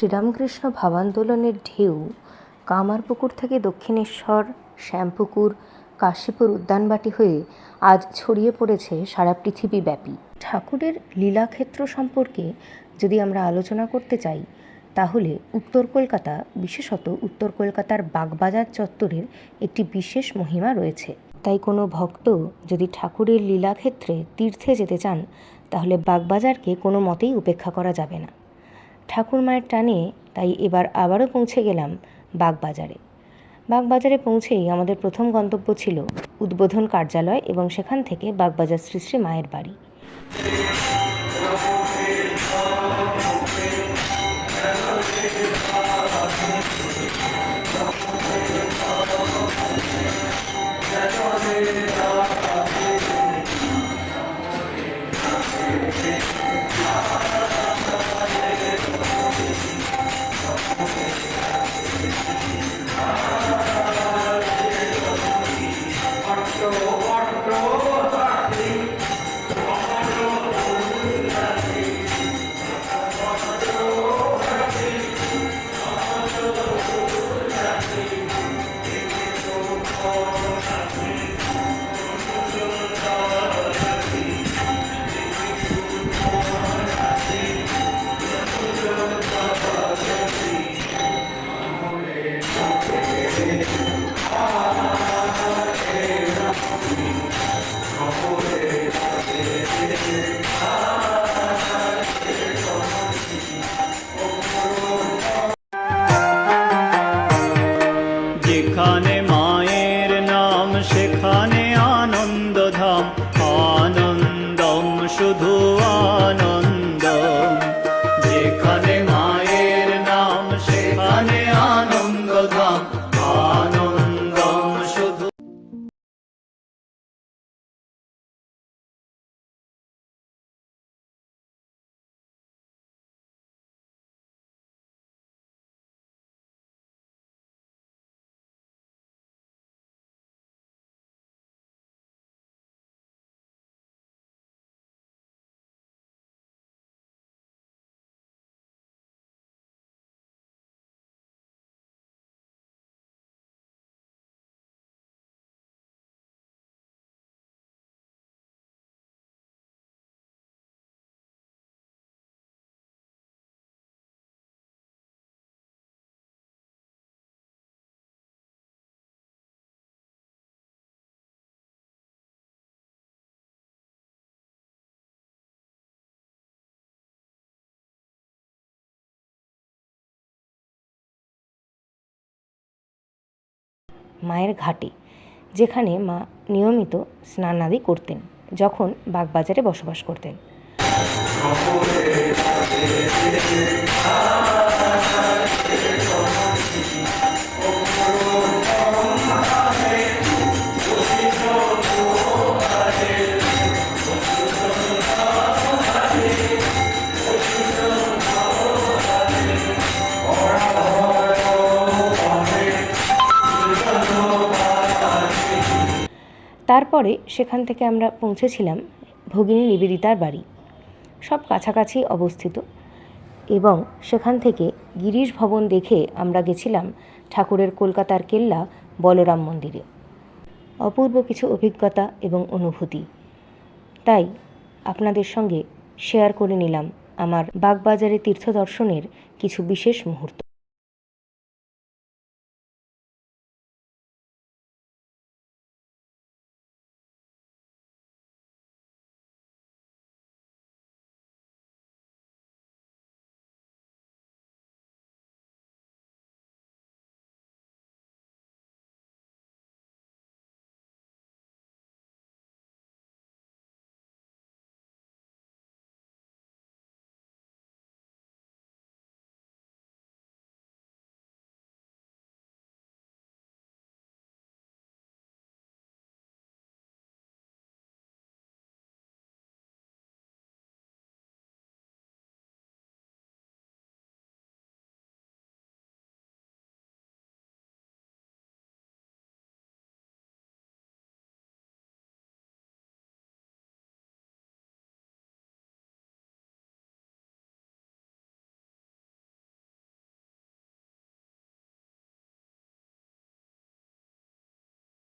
শ্রীরামকৃষ্ণ ভাবান্দোলনের ঢেউ, কামারপুকুর থেকে দক্ষিণেশ্বর, শ্যামপুকুর, কাশীপুর উদ্যানবাটি হয়ে আজ ছড়িয়ে পড়েছে সারা পৃথিবীব্যাপী। ঠাকুরের লীলাক্ষেত্র সম্পর্কে যদি আমরা আলোচনা করতে চাই, তাহলে উত্তর কলকাতা, বিশেষত উত্তর কলকাতার বাগবাজার চত্বরের একটি বিশেষ মহিমা রয়েছে। তাই কোনো ভক্ত যদি ঠাকুরের লীলাক্ষেত্রে তীর্থে যেতে চান, তাহলে বাগবাজারকে কোনো মতেই উপেক্ষা করা যাবে না। ঠাকুর মায়ের টানে তাই এবার আবারও পৌঁছে গেলাম বাগবাজারে। বাগবাজারে পৌঁছেই আমাদের প্রথম গন্তব্য ছিল উদ্বোধন কার্যালয় এবং সেখান থেকে বাগবাজার শ্রী শ্রী মায়ের বাড়ি। যেখানে মায়ের নাম সেখানে আনন্দধাম। আনন্দম শুধু আনন্দম মায়ের ঘাটে যেখানে মা নিয়মিত স্নানাদি করতেন যখন বাগবাজারে বসবাস করতেন। তারপরে সেখান থেকে আমরা পৌঁছেছিলাম ভগিনী নিবেদিতার বাড়ি। সব কাছাকাছি অবস্থিত এবং সেখান থেকে গিরিশ ভবন দেখে আমরা গেছিলাম ঠাকুরের কলকাতার কেল্লা বলরাম মন্দিরে। অপূর্ব কিছু অভিজ্ঞতা এবং অনুভূতি। তাই আপনাদের সঙ্গে শেয়ার করে নিলাম আমার বাগবাজারে তীর্থ দর্শনের কিছু বিশেষ মুহূর্ত।